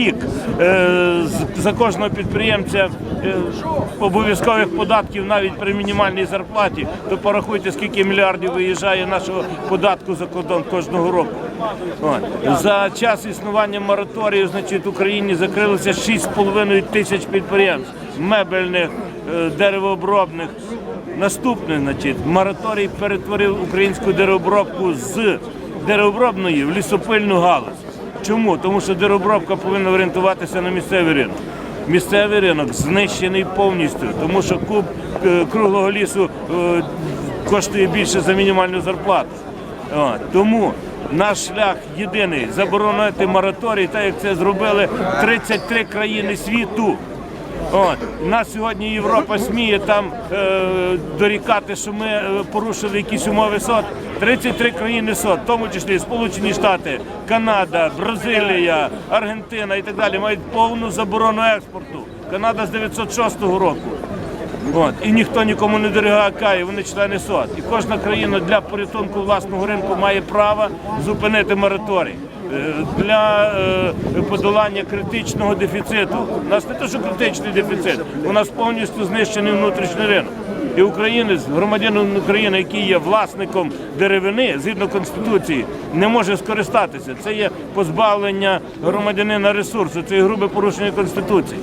рік е, за кожного підприємця е, обов'язкових податків навіть при мінімальній зарплаті, то порахуйте, скільки мільярдів виїжджає нашого податку за кордон кожного року. За час існування мораторію, значить, в Україні закрилося 6,5 тисяч підприємств мебельних, е, деревообробних. Наступне, значить, мораторій перетворив українську деревообробку з деревообробної в лісопильну галузь. Чому? Тому що деробробка повинна орієнтуватися на місцевий ринок. Місцевий ринок знищений повністю, тому що куб е, круглого лісу е, коштує більше за мінімальну зарплату. Тому наш шлях єдиний заборонити мораторій, так як це зробили 33 країни світу. От. Нас сьогодні Європа сміє там е, дорікати, що ми е, порушили якісь умови СОТ. 33 країни СОТ, в тому числі Сполучені Штати, Канада, Бразилія, Аргентина і так далі, мають повну заборону експорту. Канада з 906 року. От. І ніхто нікому не дорігає, вони члени СОТ. І кожна країна для порятунку власного ринку має право зупинити мораторій. Е, Для е, подолання критичного дефіциту. У нас не те, що критичний дефіцит, у нас повністю знищений внутрішній ринок. І українець, громадянин України, який є власником деревини згідно конституції, не може скористатися. Це є позбавлення громадянина ресурсу, це є грубе порушення конституції.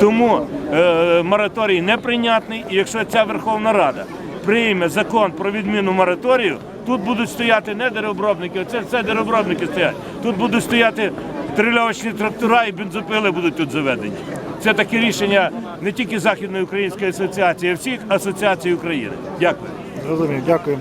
Тому е, мораторій неприйнятний, і якщо ця Верховна Рада прийме закон про відміну мораторію, тут будуть стояти не деревообробники, це, все деревообробники стоять. Тут будуть стояти трильовочні трактора і бензопили будуть тут заведені. Це таке рішення не тільки Західної української асоціації, а всіх асоціацій України. Дякую. Розумію, дякую.